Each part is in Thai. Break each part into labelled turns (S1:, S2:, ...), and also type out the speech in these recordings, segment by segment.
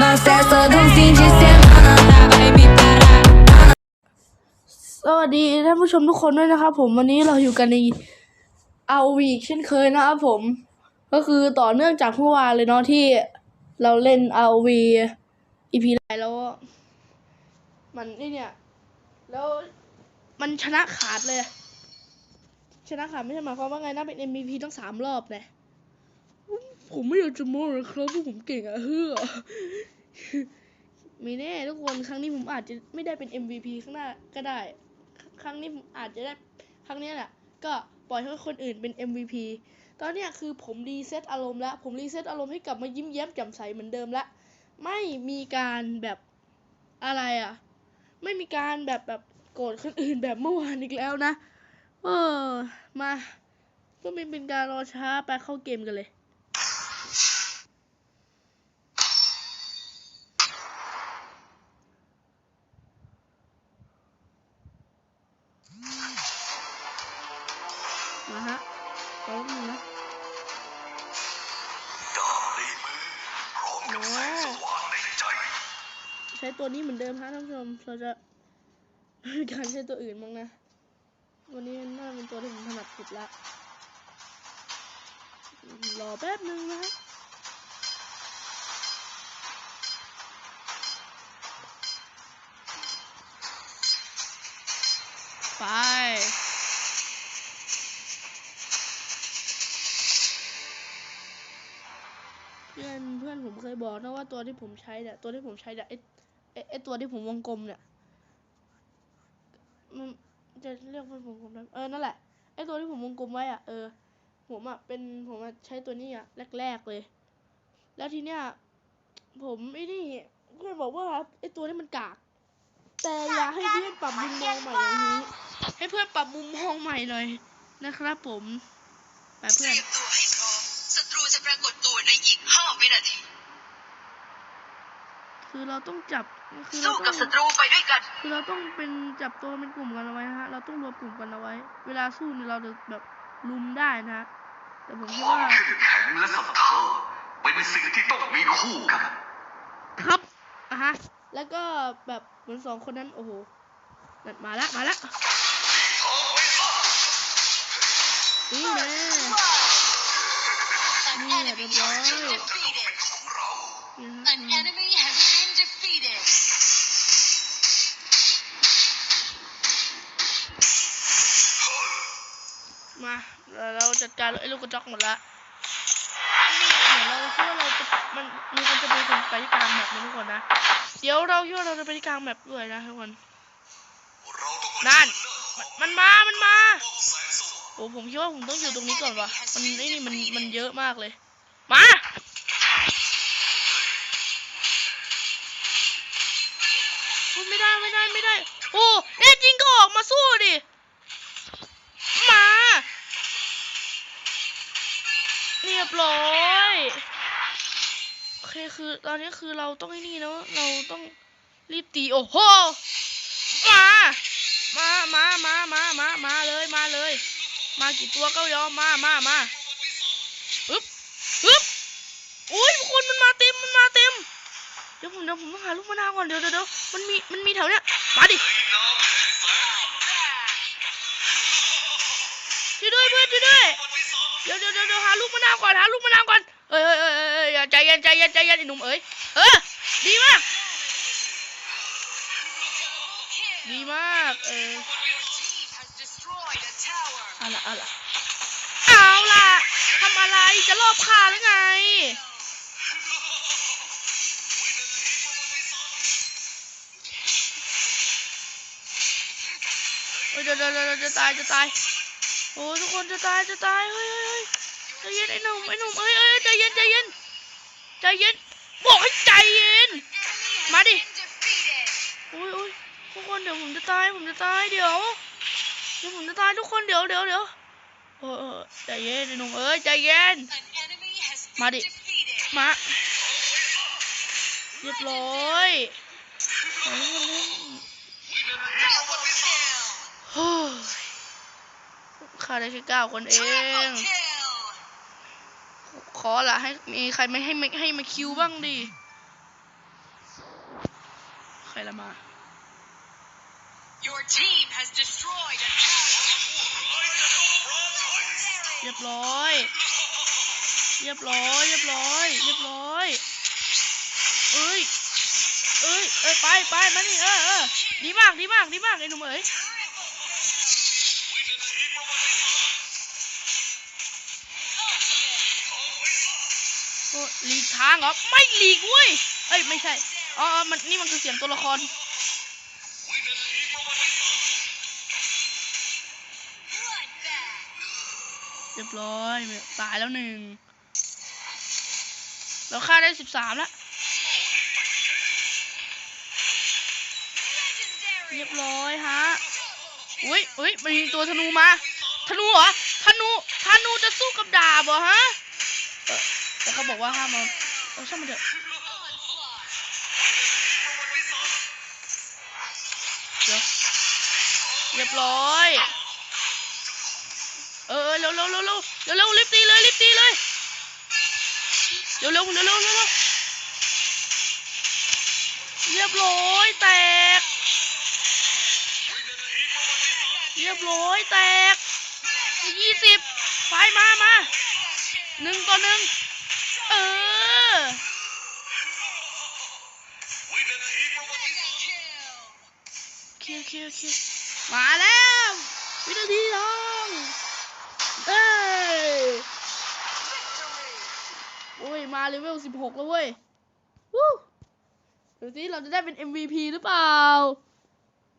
S1: Nós é só do fim de semana, vai me parar.
S2: สวัสดีท่านผู้ชมทุกคนด้วยนะครับผมวันนี้เราอยู่กันในเอาวีเช่นเคยนะครับผม ก็คือต่อเนื่องจากเมื่อวานเลยเนาะที่เราเล่นเอาวีอีพีแรกแล้ว มันนี่เนี่ย แล้วมันชนะขาดเลย ชนะขาดไม่ใช่หมายความว่าไงนะเป็น MVP ตั้งสามรอบเลย ผมไม่อยากจะโม้เลยครับว่าผมเก่งอะเฮ้อไมีแน่ทุกคนครั้งนี้ผมอาจจะไม่ได้เป็น MVP ข้างหน้าก็ได้ ครั้งนี้ผมอาจจะได้ครั้งเนี้ยแหละก็ปล่อยให้คนอื่นเป็น MVP ตอนเนี้ยคือผมรีเซ็ตอารมณ์แล้ว ผมรีเซ็ตอารมณ์ให้กลับมายิ้มแย้มแจ่มใสเหมือนเดิมละไม่มีการแบบอะไรอะ ไม่มีการแบบแบบโกรธคนอื่นแบบเมื่อวานอีกแล้วนะ เออ มาเพื่อไม่เป็นการรอช้าไปเข้าเกมกันเลย ตัวนี้เหมือนเดิมฮะท่านผู้ชม เราจะการใช้ตัวอื่นบ้างนะ วันนี้น่าเป็นตัวที่ผมถนัดสุดละ รอแป๊บนึงนะไปเพื่อนเพื่อนผมเคยบอกนะว่าตัวที่ผมใช้เนี่ยตัวที่ผมใช้เนี่ย ไอไอตัวที่ผมวงกลมเนี่ยมันจะเรียกเป็นวงกลมได้เออนั่นแหละไอตัวที่ผมวงกลมไว้อะเออผมอะเป็นผมอะใช้ตัวนี้อะแรกๆเลย แล้วทีเนี้ยผมไอ้นี่เพื่อนบอกว่าไอตัวนี้มันกาก แต่อยากให้เพื่อนปรับมุมมองใหม่อย่างนี้ ให้เพื่อนปรับมุมมองใหม่หน่อยนะครับผมไป
S3: เพื่
S2: อน
S3: ตัวให้พร้อมศัตรูจะปรากฏตัวในอีก5วินาที
S2: คือเราต้องจับคือเรา
S3: สู้
S2: ต้
S3: กั
S2: อบง
S3: ศัตรูไปด้วยกัน
S2: คือเราต้องเป็นจับตัวเป็นกลุ่มกันเอาไว้นะฮะเราต้องรวมกลุ่มกันเอาไว้ เวลาสู้เนี่ยเราจะแบบลุมได้นะฮะแต่ผมคิด
S4: ความ
S2: ว่า
S4: เข้มแข็งและศรัทธาเป็นสิ่งที่ต้องมีคู่กัน
S2: ครับอะฮะแล้วก็แบบเหมือนสองคนนั้นโอ้โหนั่นมาละมาละนี่แน่
S3: An
S2: Yeah,
S3: enemy
S2: the
S3: has been
S2: boy.
S3: defeated.
S2: นี่ฮะ
S3: An enemy has
S2: การไอ้ลูกกระจอกหมดละนี่เหมือนเราคิดว่าเราจะมันมีคนจะไปคนไปที่กลางแมปนะทุกคนนะ เดี๋ยวเราคิดว่าเราจะไปที่กลางแมปด้วยนะทุกคนนั่นมันมา มันมา โอ้ผมคิดว่าผมต้องอยู่ตรงนี้ก่อนวะมันไอ้นี่มันมันเยอะมากเลย มาไม่ได้ไม่ได้ไม่ได้ โอ้แน่จริงก็ออกมาสู้ดิ คคือตอนนี้คือเราต้องไอ้นี่นะเราต้องรีบตีโอ้โหมามามามามามามาเลยมาเลย มากี่ตัวก็ยอมมามามาอึ๊บอึ๊บอุ้ยคนมันมาเต็มมันมาเต็มเดี๋ยวผมเดี๋ยวผมต้องหาลูกมะนาวก่อนเดี๋ยวเดี๋ยวมันมีมันมีแถวเนี้ยมาดิช่วยด้วยเพื่อนช่วยด้วยเดี๋ยวเดี๋ยวเดี๋ยวหาลูกมะนาวก่อนหาลูกมะนาวก่อน เอ้ยเอ้ยเอ้ยเอ้ยอยอย่าใจเย็นใจเย็นใจเย็นไอ้หนุ่มเอ้ยเออดีมาก ดีมากเออเอาละเอาละเอาล่ะทำอะไรจะรอบฆ่าหรือไงเดี๋ยวเดี๋ยวเดี๋ยวจะตายจะตายโอ้ทุกคนจะตายจะตายเฮ้ย เฮ้ยเฮ้ยใจเย็นไอ้หนุ่มไอ้หนุ่มเอ้ยเอ้ยใจเย็นใจเย็นใจเย็นบอกให้ใจเย็น มาดิ
S3: Defeated.
S2: โอ้ยโอ้ยทุกคนเดี๋ยวผมจะตายผมจะตายเดี๋ยวเดี๋ยวผมจะตายทุกคนเดี๋ยวเดี๋ยวเดี๋ยวเออใจเย็นไอ้หนุ่มเอ้ยใจเย็น
S3: An enemy has been
S2: Mari.
S3: defeated.
S2: มาเรียบร้อยเอาเล่นเล่น
S3: Double kill.
S2: เฮ้าได้แค่เก้าคนเอง อละให้มีใครไม่ให้ไม่ให้มาคิวบ้างดิรละมา
S3: Your team has destroyed a tower.
S2: เรียบร้อย เรียบร้อย เรียบร้อย เรียบร้อย เอ้ย เอ้ย เอ้ย ไปไปมานี่เออเออดีมาก ดีมาก ดีมากไอ้หนุ่มเอ้ย หลีกทางเหรอ ไม่หลีกเว้ย เอ้ย ไม่ใช่ อ๋อ มันนี่มันคือเสียงตัวละคร เรียบร้อย ตายแล้วหนึ่ง เราฆ่าได้สิบสามแล้ว เรียบร้อยฮะ อุ้ยอุ้ยมันมีตัวธนูมา ธนูเหรอ ธนู ธนูจะสู้กับดาบเหรอฮะ เขาบอกว่าห้ามเอาเอาช่างมันเถอะเดี๋ยวเรียบร้อย เออเร็วเร็วเร็วเร็วเร็วเร็วรีบตีเลยรีบตีเลยเร็วเร็วเร็วเร็วเร็วเร็วเรียบร้อยแตก เรียบร้อยแตกยี่สิบไฟมามาหนึ่งต่อหนึ่ง เออโอเคโอเคโอเคมาแล้ว วินาทีทองเอ้ยโอ้ย มาเลเวลสิบหกแล้วเว้ยวู้ดูสิเราจะได้เป็น MVP หรือเปล่า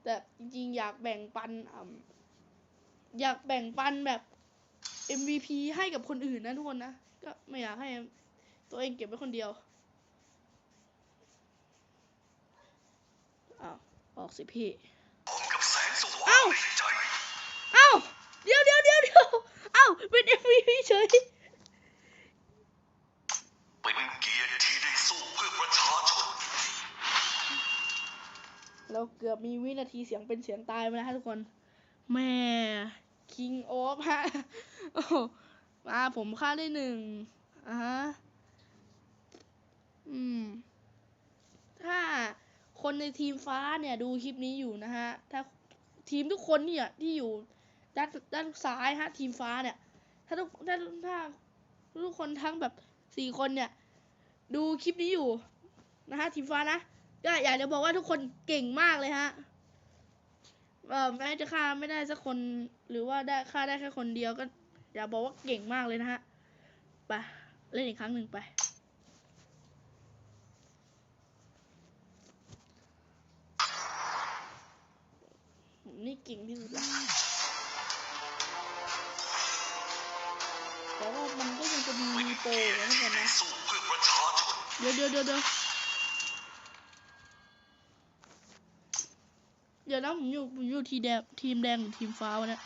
S2: แต่จริงๆ อยากแบ่งปันอ่ำอยากแบ่งปันแบบ MVP ให้กับคนอื่นนะทุกคนนะ ก็ไม่อยากให้ ตัวเองเก็บไว้คนเดียว อ้าว ออกสิพี่
S4: กับแสงสว่าง
S2: เอ้า
S4: ในใจ
S2: เอ้าเดี๋ยวเดี๋ยวเดี๋ยวเดี๋ยวเอ้าเป็น MVP เฉย
S4: เป็นเกียรติที่ได้สู้เพื่อประชาชน
S2: เราเกือบมีวินาทีเสียงเป็นเสียงตายไปแล้วฮะทุกคน แม่ King of ฮะโอ้โหมาผมฆ่าได้หนึ่งอ่าฮะ อืม ถ้าคนในทีมฟ้าเนี่ย ดูคลิปนี้อยู่นะฮะ ถ้าทีมทุกคนเนี่ยที่อยู่ด้านด้านซ้ายฮะ ทีมฟ้าเนี่ย ถ้าทุกถ้าถ้าทุกคนทั้งแบบสี่คนเนี่ย ดูคลิปนี้อยู่นะฮะทีมฟ้านะก็อยากจะบอกว่าทุกคนเก่งมากเลยฮะเออแม้จะฆ่าไม่ได้สักคนหรือว่าได้ฆ่าได้แค่คนเดียวก็ อยากบอกว่าเก่งมากเลยนะฮะไปเล่นอีกครั้งหนึ่งไป นี่เก่งที่สุดแล้วแต่ว่ามันก็ยังจะมีโปรอยู่นะทุกคนนะ
S4: สู้เพื่อประชาชน
S2: เดี๋ยวเดี๋ยวเดี๋ยวเดี๋ยวเดี๋ยวนะผมอยู่ผมอยู่ทีแดงทีมแดงหรือทีมฟ้าวะเนี่ย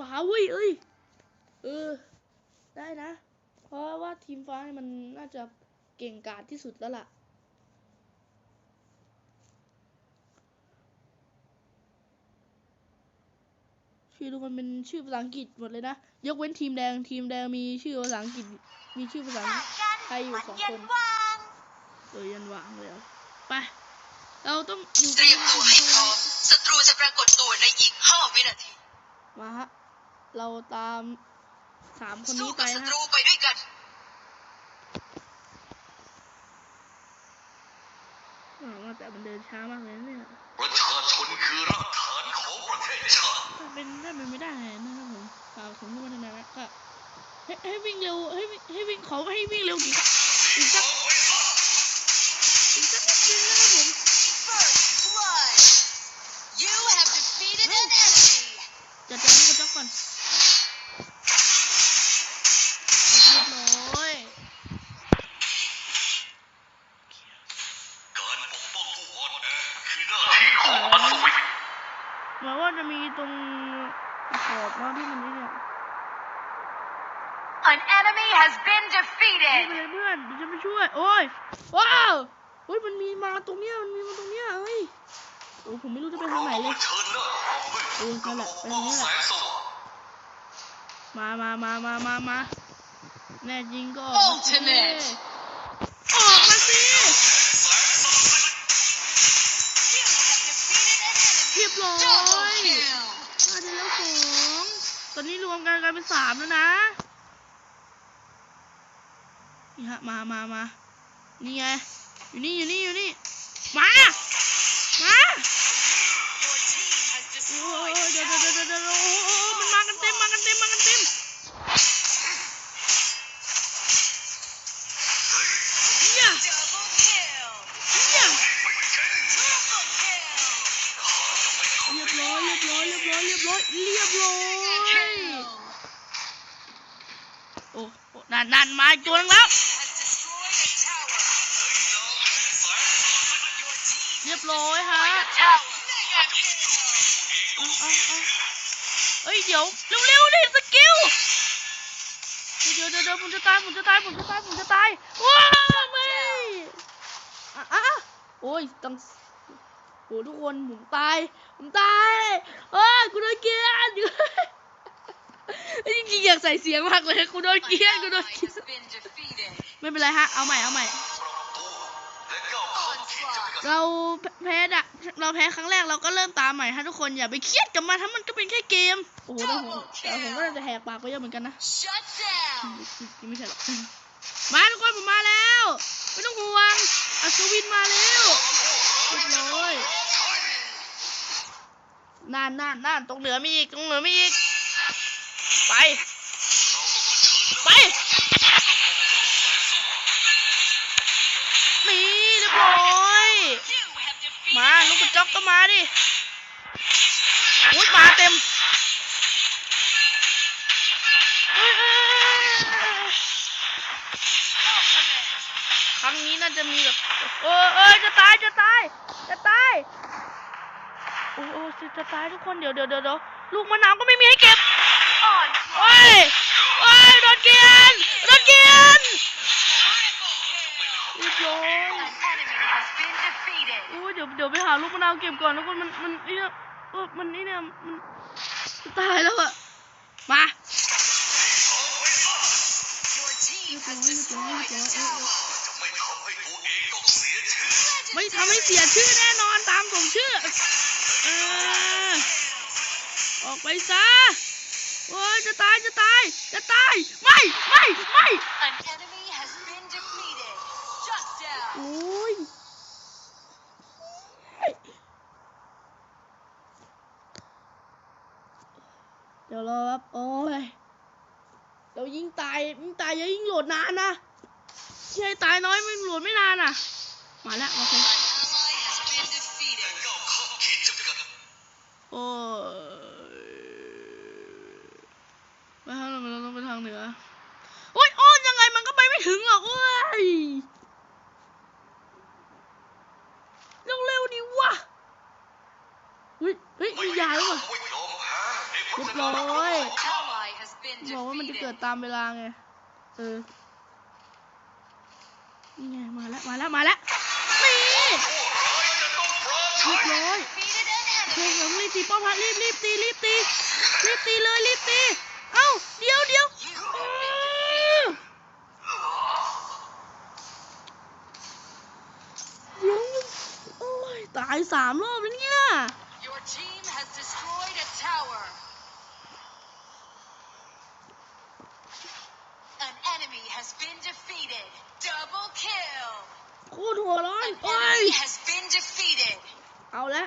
S2: ฟ้าเว้ยเอ้ยเออ ได้นะ เพราะว่าทีมฟ้าเนี่ยมันน่าจะเก่งกาจที่สุดแล้วล่ะ ชื่อทุกคนเป็นชื่อภาษาอังกฤษหมดเลยนะ ยกเว้นทีมแดง ทีมแดงมีชื่อภาษาอังกฤษ มีชื่อภาษาไทยอยู่สองคนเออยันวางเลยเหรอไป เราต้องอยู่
S3: เตรียมตัวให้พร้อมศัตรูจะปรากฏตัวในอีก5วินาที
S2: มาฮะ เราตามสามคน
S3: สู้
S2: นี้ไป
S3: กับศั
S2: นะ
S3: ต
S2: ฮะ
S3: รูไปด้วยกัน
S2: อ๋อว่าแต่มันเดินช้ามากเลยนะเนี่ย
S4: ประชาชนคือรากฐานของประเทศชาติ
S2: ถ้าเป็นถ้าเป็นไม่ได้นะครับผมฝากผมด้วยนะนะก็ให้ให้วิ่งเร็วให้วิ่งให้วิ่งขอให้วิ่งเร็วกี่อีกสักอีกสักนิดนึงนะครับผม
S3: First blood You have defeated an enemy
S2: จัดการให้กระจกก่อนเรียบร้อย
S4: การปกป้องผู้อ่อนแอคือหน้าที่ของอัศวิน
S2: หมายว่า จะมีตรงขอบเนาะที่มันนี่เนี่ย
S1: An enemy
S3: enemy has been
S2: ไม่
S3: defeated.
S2: เป็นไรเพื่อนเดี๋ยวจะไปช่วย โอ้ย ว้าวเฮ้ยมันมีมาตรงเนี้ย มันมีมาตรงเนี้ยเฮ้ย โอ้ผมไม่รู้จะไปทางไหนเลย
S4: เชิญหน้าความมืด
S2: เออนั่นแหละไปทางนี้แห
S4: แส
S2: ละ
S4: งสว่าง
S2: มามามามามามาแน่จริงก็
S3: Ultimate
S2: ออกมาสิ ตอนนี้รวมกันกลายเป็นสามแล้วนะ นี่ฮะ มามามานี่ไง อยู่นี่ อยู่นี่ อยู่นี่ มา มาโอ้ยเดี๋ยวเดี๋ยวเดี๋ยวโอ้มันมากันเต็ม มากันเต็ม มากันเต็ม ร้ยเรียบร้อยโอ้นั่นนั่นมาอีกตัวนึงแล้ว เรียบร้อยฮะเอ้ยเดี๋ยวเร็วๆดิสกิลเดี๋ยวเดี๋ยวเดี๋ยวผมจะตายผมจะตายผมจะตายผมจะตายว้าวไม่อะอะอะโอ้ยตั้งโอ้ทุกคนผมตายผมตายเอ้ยกูโดน เกลียนจริงๆอยากใส่เสียงมากเลยกูโดนเกลียน
S3: An
S2: กูโดนเกลียนไม่เป็นไรฮะ เอาใหม่ เอาใหม่
S4: และก้าวเข้าที่จะเป็น
S2: เราแพ้อะเราแพ้ครั้งแรกเราก็เริ่มตามใหม่ฮะทุกคนอย่าไปเครียดกับมันถ้ามันก็เป็นแค่เกม โอ้โหแต่ผมแต่ผมก็จะแหกปากไปเยอะเหมือนกันนะไม่ใช่หรอกมาทุกคนผมมาแล้ว ไม่ต้องห่วงอัศวินมาแล้วเรียบร้อย น่านน่านน่านตรงเหนือมีอีกตรงเหนือมีอีก ไป ไปนี่เรียบร้อยมาลูกกระจอกก็มาดิอุ้ยมาเต็มครั้งนี้น่าจะมีแบบเออเออจะตายจะตายจะตาย โอ้โอ้จะจะตายทุกคนเดี๋ยวเดี๋ยวเดี๋ยวเดี๋ยวลูกมะนาวก็ไม่มีให้เก็บโอ้ยโอ้ยโดนเกียนโดนเกียน
S3: Triple kill.
S2: เรียบร้อยโอ้ยเดี๋ยวเดี๋ยวไปหาลูกมะนาวเก็บก่อนทุกคนมันมันนี่เนี่ยเออมันนี่เนี่ยมันตายแล้วอะมา
S4: ไม่ทำให้เสียชื่อ
S2: แน่นอนตามสมชื่อ ออออกไปซะโอ้ยจะตายจะตายจะตายไม่ไม่ไม่
S3: An enemy has been defeated. Shut down.
S2: โอ้ยเดี๋ยวรอครับโอ้ยเรายิ่งตายยิ่งตายเยอะยิ่งโหลดนานนะใช่ตายน้อยไม่โหลดไม่นานอะ มาแล้วโอเค โอ้ยไปทางไหนเราต้องไปทางเหนือโอ้ยอ้อนยังไงมันก็ไปไม่ถึงหรอกโอ้ยเร็วๆดิวะเฮ้ยเฮ้ย
S4: มี
S2: ยาแล้ว
S4: ทา
S2: ว่ะ
S4: งไม่ยอมแพ้ในพั
S2: เรียบร้อยบอกว่ามันจะเกิดตามเวลาไง เออ นี่ไง มาแล้ว มาแล้ว มาแล้วนี่เรียบร้อย เฮ้ยรีบตีป้อมพัดรีบรีบตีรีบตีรีบตีเลยรีบตีเอ้าเดี๋ยวเดี๋ยวเดี๋ยวโอ้ยตายสามรอบแล้วเนี่ย
S3: Your team has destroyed a tower. An enemy has been defeated. Double kill.
S2: โคตรหัวร้อน
S3: An
S2: โอ้ย
S3: enemy has been defeated.
S2: เอาละ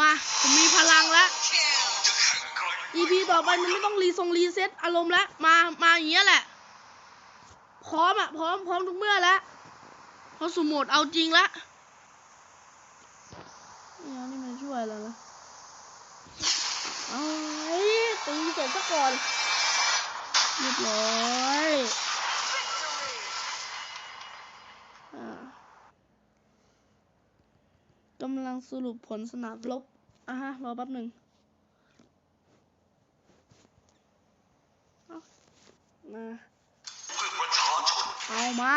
S2: มา ผมมีพลังแล้ว
S3: Kill.
S4: จะแข็งแกร่ง
S2: EP ต่อไปมันไม่ต้องรีทรงรีเซ็ตอารมณ์แล้วมามาอย่างเงี้ยแหละพร้อมอะพร้อมพร้อมทุกเมื่อแล้วเพราะสมโหมดเอาจริงละเนี่ยนี่มันช่วยแล้วล่ะเอาไอ้ตีเสร็จซะก่อนเรียบร้อย
S3: Victory.
S2: อ่ากำลังสรุปผลสนามรบอะฮะรอแป๊บหนึ่งเอ้า มา
S4: เพื่อ
S2: เอามา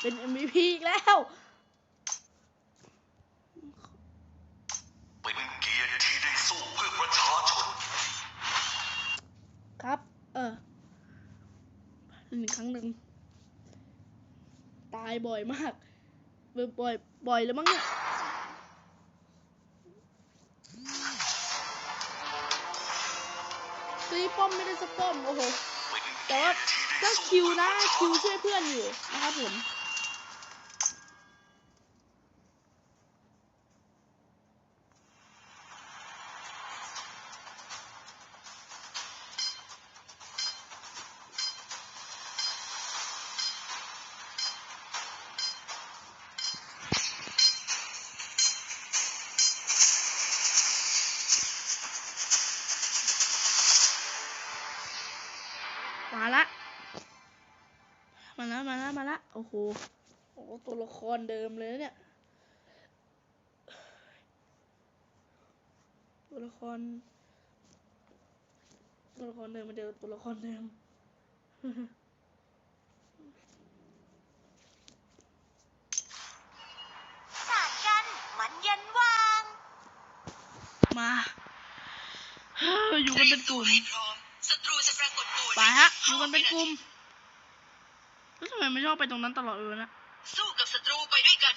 S2: เป็น MVP อีกแล้ว
S4: เป็นเกียรติที่ได้สู้เพื่อประชาชน
S2: ครับ เออหนึ่งครั้งหนึ่ง ตายบ่อยมากเบ่อยบ่อยบ่อยแล้วมั้งเนี่ยตีป้อมไม่ได้สักป้อม โอ้โห
S4: เป็น
S2: แต่ว่าก็คิวนะคิว
S4: ช่
S2: วยเพื่อนอยู่นะครับผม รเดิมเลยนะเนี่ย ตัวละคร ตัวละครเดิมมาเจอตัวละครเดิม
S3: สาดกันมันเย็นวาง
S2: มาอยู่กันเป็นกลุ่ม
S3: พร้อมศัตรูจะปรากฏตัว
S2: ไปฮะอยู่กันเป็นกลุ่มแล้วทำไมไม่ชอบไปตรงนั้นตลอดเลยนะ
S3: สู้กับศัตรูไปด้วยกัน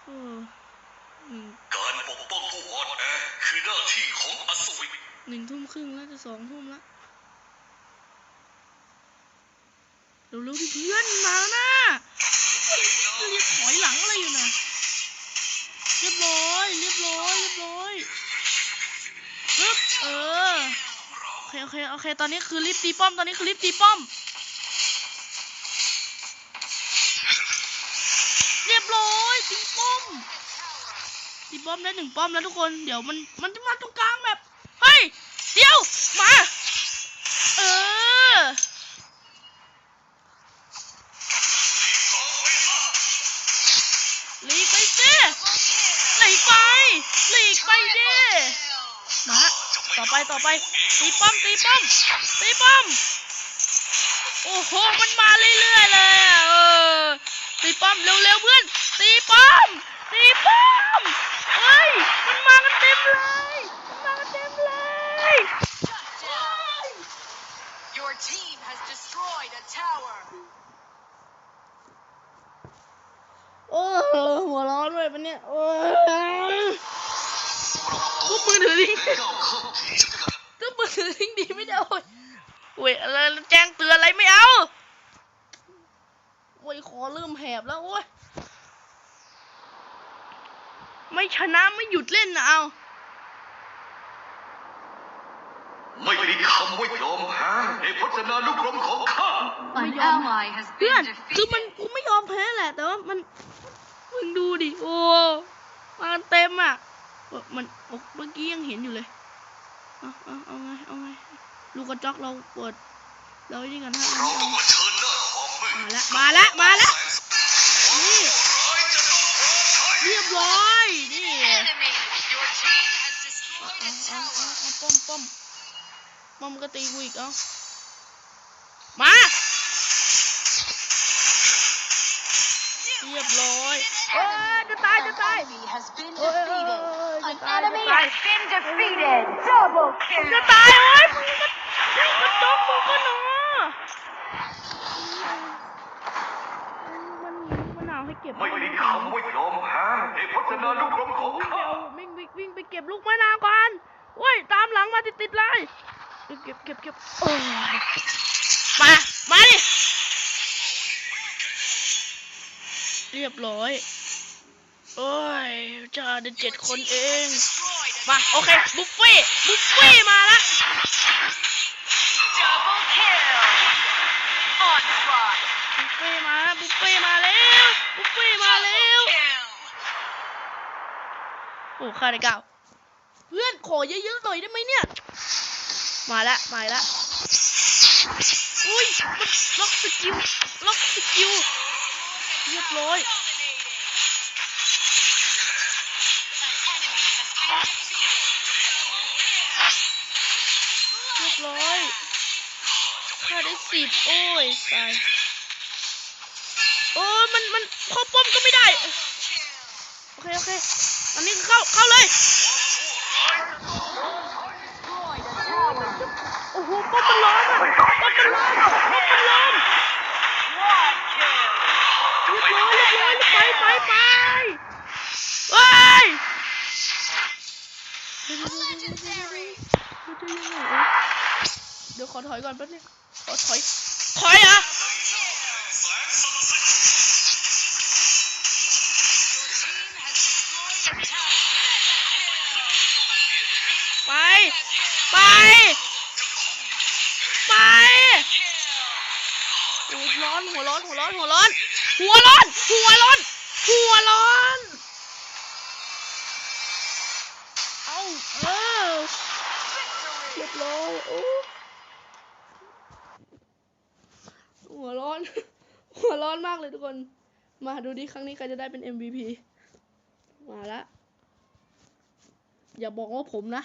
S2: เออหนึ่ง
S4: การปกป้องผู้อ่อนแอคือหน้าที่ของอสูร
S2: หนึ่งทุ่มครึ่งแล้วจะสองทุ่มแล้วเร็วๆดิเพื่อนมาแล้วนะเรียกถอยหลังอะไรอยู่นะเรียบร้อย เรียบร้อย เรียบร้อยปึ๊บเออ โอเค โอเค โอเค ตอนนี้คือรีบตีป้อม ตอนนี้คือรีบตีป้อม ตีป้อมตีป้อมได้หนึ่งป้อมแล้วทุกคน เดี๋ยวมันมันจะมาตรงกลางแบบเฮ้ยเดี๋ยวมา เออหลีกไปสิหลีกไปหลีกไปดิมาต่อไปต่อไปตีป้อมตีป้อมตีป้อมโอ้โหมันมาเรื่อยๆเลยอะเออตีป้อมเร็วๆเพื่อน ตีป้อมตีป้อมเฮ้ยมันมากันเต็มเลยมันมากันเต็มเลย
S3: Your team has destroyed a tower
S2: โอ้หัวร้อนเลยปะเนี่ยโอ้ยทุบมือถือทิ้ง
S4: ก้าวเข้าที่จะกัน
S2: ทุบมือถือทิ้งดีไม่ได้โอ้ยโอ้ยอะไรแจ้งเตือนอะไรไม่เอาโอ้ยคอเริ่มแหบแล้วโอ้ย ไม่ชนะไม่หยุดเล่นนะเอา
S4: ไม่มีคำว่ายอมแพ้ในพจนานุกรมของข้า
S2: ไม่ยอมเพื่อนคือมันกูไม่ยอมแพ้แหละ แต่ว่ามัน มึงดูดิ โอ้มากันเต็มอะเออมันโอ้เมื่อกี้ยังเห็นอยู่เลย เอาเอาเอาไง เอาไง ลูกกระจอกเราเปิด เราไอ้นี่กันฮะ
S4: เราต้องมาเชิญหน้าความมืด
S2: มาละมาละมาละนี่
S4: รียบ
S2: ร้อยนี่
S3: enemy Your team has
S2: เอา
S3: destroyed a
S2: เอาเอา
S3: tower
S2: เอาป้อมป้อมป้อมก็ตีกูอีกเอามาเรียบร้อย เอ้ยจะตายจะตาย
S3: has been
S2: เอ้ยเอ้ยเอ้ยเอ้ยจะตายจะตาย
S3: been defeated double
S2: จะตายโอ้ยมึงก็มึงก็จกมึงก็หนอมันมันหนาวให้เก็บ
S4: ไม่มีคำว่ายอมแพ้ในพจนานุกรมของ
S2: วิ่งไป
S4: ข้า
S2: วิ่งวิ่งวิ่งไปเก็บลูกมะนาวก่อนโอ้ยตามหลังมาติดติดเลยเก็บเก็บเก็บโอ้ยมา มาดิ เรียบร้อย โอ้ยจ้าเด็เจ็ดคนเอง มา โอเค บุฟเฟ่บุฟเฟ่มาละบุฟเฟ่มาบุฟเฟ่มาแล้ว บุฟเฟ่ต์มาแล้ว
S3: kill
S2: โอ้ค่าได้เก้าเพื่อนขอเยอะๆหน่อยได้ไหมเนี่ย มาละมาละอุ้ยมันล็อกสกิลล็อกสกิลเรียบร้อย
S3: Dominating. An enemy has been defeated.
S2: เรียบร้อยฆ่าได้สิบโอ้ยตาย โอ้ยมันมันเข้าป้อมก็ไม่ได้ โอเค โอเคอันนี้เข้าเข้าเลย โอ้โหป้อมมันล้อมอะป้อมมันล้อมป้อมมันล้อมเรียบร้อยเรียบร้อยไปไปไปเฮ้ย
S3: Legendary.
S2: เดี๋ยวขอถอยก่อนแป๊บนึงขอถอยถอยเหรอะ อนหัวร้อน หัวร้อน หัวร้อน หัวร้อน เอาเออเรียบร้อยโอ้หัวร้อน หัวร้อนมากเลยทุกคน มาดูดิครั้งนี้ใครจะได้เป็น MVP มาละอย่าบอกว่าผมนะ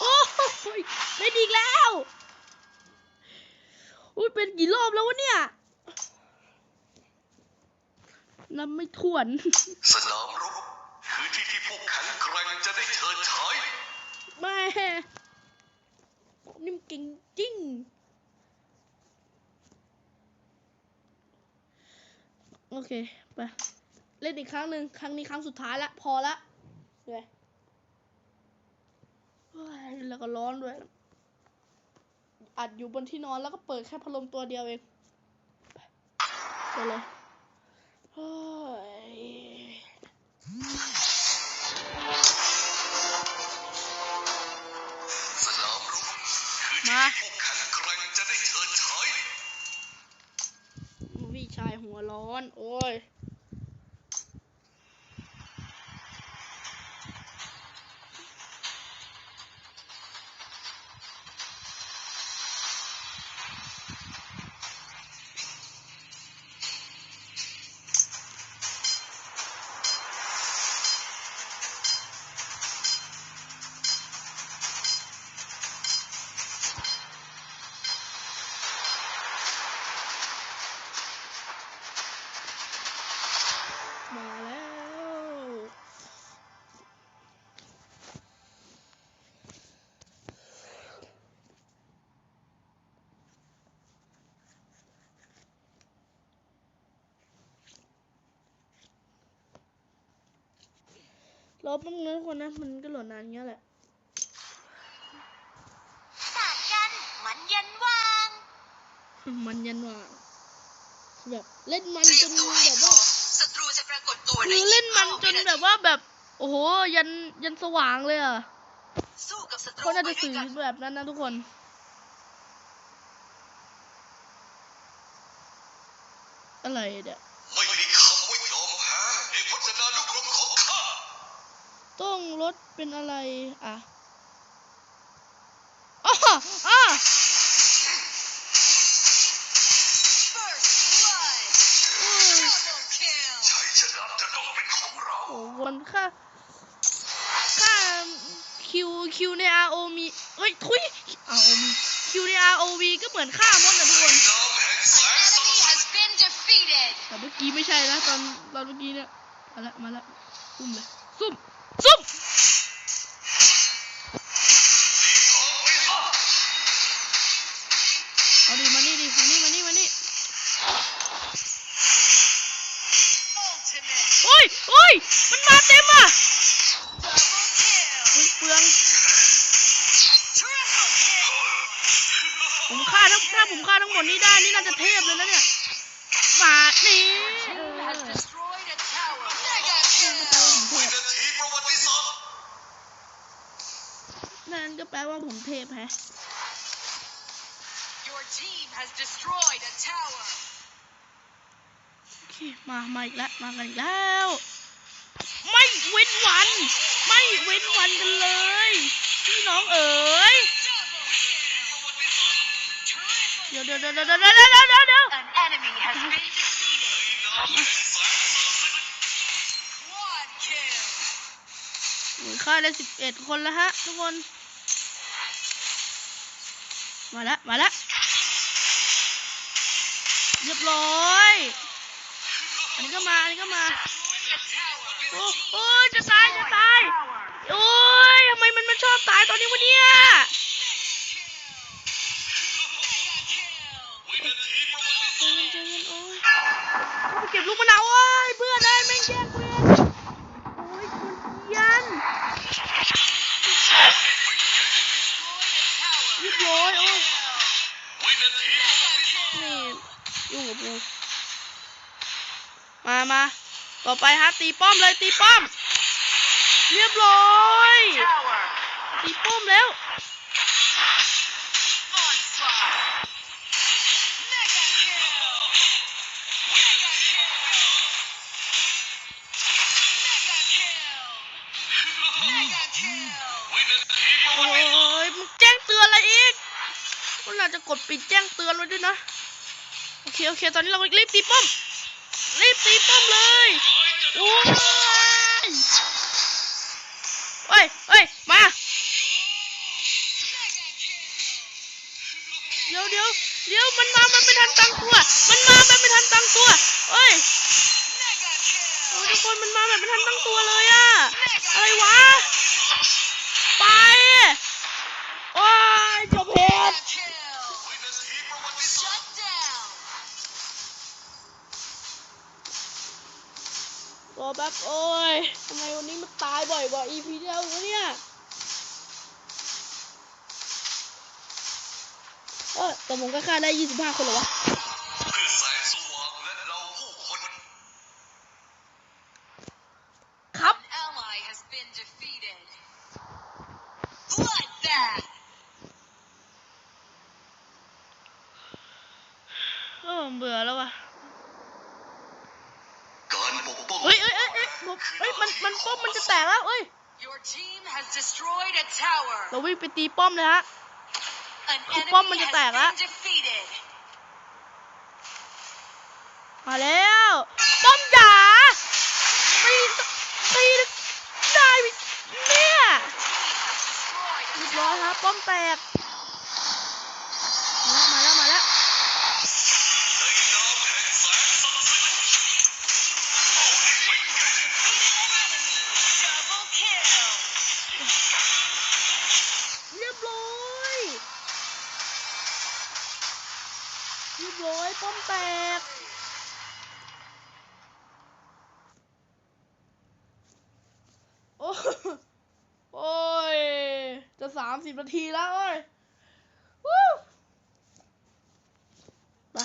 S2: โอ้ยเป็นอีแล้ว อุ้ยเป็นกี่รอบแล้ววะเนี่ยนับไม่ถ้วน
S4: สนามรบคือที่ที่ผู้แข็งแกร่งจะได้เฉิดฉาย
S2: แม่ผมนี่มันเก่งจริงโอเค ไป เล่นอีกครั้งหนึ่งครั้งนี้ครั้งสุดท้ายละ พอละเหนื่อยเฮ้ยแล้วก็ร้อนด้วย อัดอยู่บนที่นอนแล้วก็เปิดแค่พัดลมตัวเดียวเองไปเลยเฮ้ย
S4: สนามรบคือที่
S2: มา
S4: ที่ผู้แข็งแกร่งจะได้เฉิดฉาย
S2: พี่ชายหัวร้อน โอ้ย รอแป๊บนึงคนนะมันก็โหลดนานอย่างเงี้ยแหละ
S3: ต่างกันมันยันวาง
S2: มันยันว่าแบบเล่นมัน
S3: เตรี
S2: จ
S3: ยม
S2: น
S3: ตัว
S2: แบ
S3: ให้
S2: บ
S3: พร้อ
S2: ว่า
S3: มศัตรูจะปรากฏตัวใน
S2: คือเล่นมันจน
S3: 25
S2: แบบว่าแบบ โอ้โหยันยันสว่างเลยอะ
S3: สู้กับศัตรู
S2: เขาน่า
S3: ไป
S2: จะ
S3: ด้ว
S2: สื่
S3: ย
S2: อ
S3: กัน
S2: แบบนั้นนะทุกคนอะไรเดี๋ย ต้องลดเป็นอะไร อะอ๋ออะ
S3: First blood
S2: อืม
S3: double kill
S4: ชัยชนะจะต้องเป็นของเรา
S2: โอ้โหมันค่าค่าคิวคิวใน RO มีเอ้ยทุย RO มีคิวใน ROV ก็เหมือนค่ามดนะทุกคน
S4: น้ำแห่งแสงส
S3: enemy has been defeated
S2: แต่เมื่อกี้ไม่ใช่นะตอนตอนเมื่อกี้เนี่ยมาละมาละซุ่มเลยซุ่ม ซุ่ม
S4: ทองไปซะ
S2: เอาดิมานี่ดิมานี่มานี่มานี่
S3: ultimate
S2: โอ้ยโอ้ยมันมาเต็มอะ
S3: double kill
S2: เฮ้ยเปลือง
S3: triple kill
S2: ผมฆ่าทั้งถ้าผมฆ่าทั้งหมดนี้ได้นี่น่าจะเทพเลยนะเนี่ย ทพแฮะ
S3: Your team has destroyed a tower
S2: โอเคมามาอีกแล้วมากันอีกแล้ว ไม่เว้นวัน ไม่เว้นวันกันเลย พี่น้องเอ๋ยเดี๋ยวเดี๋ยวเดี๋ยวเดี๋ยวเดี๋ยวเดี๋ยวเดี๋ยว
S3: An enemy has been defeated Quad kill
S2: หนูฆ่าได้สิบเอ็ดคนแล้วฮะทุกคน มาแล้วมาแล้วเรียบร้อย อันนี้ก็มา อันนี้ก็มา โอ้โอ้ยจะตาย จะตาย โอ้ยทำไมมันมันชอบตายตอนนี้วะเนี่ย ต่อไปฮะตีป้อมเลยตีป้อม เรียบร้อยตีป้อมแล้วโอ้ยมึงแจ้งเตือนอะไรอีกมันน่าจะกดปิดแจ้งเตือนไว้ด้วยนะ โอเค โอเค ตอนนี้เรารีบตีป้อม รีบตีป้อมเลย มันมา มันไม่ทันตั้งตัว มันมามันไม่ทันตั้งตัวเฮ้ยโอ้ยทุกคนมันมาแบบไม่ทันตั้งตัวเลยอะอะไรวะ ไปโอ้ยจบเหตุ
S4: ร
S2: อแป๊บโอ้ยทำไมวันนี้มันตายบ่อยกว่า EP ที่แล้ววะเนี่ย ออแต่ผมก็ฆ่าได้25คนเหรอวะ
S4: เพื่อแสงสว่างและเราผู้คน
S2: ครับ
S3: An ally has been defeated. Bloodbath.
S2: เออเบื่อแล้วว่ะ
S4: การปกป้อง
S2: เฮ้ยเฮ้ยเฮ้ยเฮ้ยผมเฮ้ยมันมันป้อมมันจะแตกแล้วเฮ้ย
S3: Your team has destroyed a tower.
S2: เราวิ่งไปตีป้อมเลยฮะ
S3: An
S2: Không có,
S3: enemy
S2: mình จะ
S3: has
S2: แตกละ
S3: been defeated.
S2: มาแล้วป้อมจ๋าตีตีได้ไหมเนี่ย
S3: Team has destroyed a
S2: เรียบร้อย
S3: tower.
S2: ฮะป้อมแตก โอ้ย จะสามสิบนาทีแล้วเอ้ยวู้ไป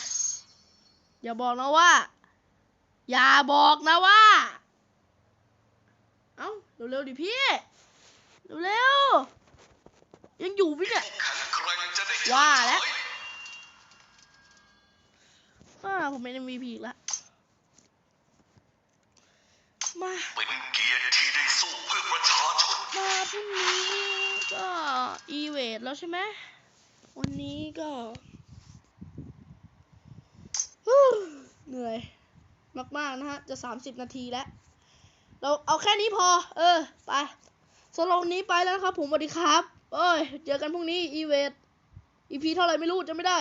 S2: อย่าบอกนะว่า อย่าบอกนะว่า เอ้า เร็วๆดิพี่ เร็วๆ ยังอยู่พี่เนี่ย
S4: แข็งอะ
S2: ว่าแล้วอ่าผมเป็น MVP อีกแล้วมา
S4: เป็นเกียรติที่ได้สู้เพื่อประชาชน
S2: มาพรุ่งนี้ก็อีเวทแล้วใช่ไหมวันนี้ก็เหนื่อยมาก ๆ นะฮะ จะ 30 นาทีแล้ว เราเอาแค่นี้พอ เออ ไปสำหรับวันนี้ไปแล้วนะครับ ผมสวัสดีครับ เอ้ย เจอกันพรุ่งนี้ อีเวท EP เท่าไหร่ไม่รู้จะไม่ได้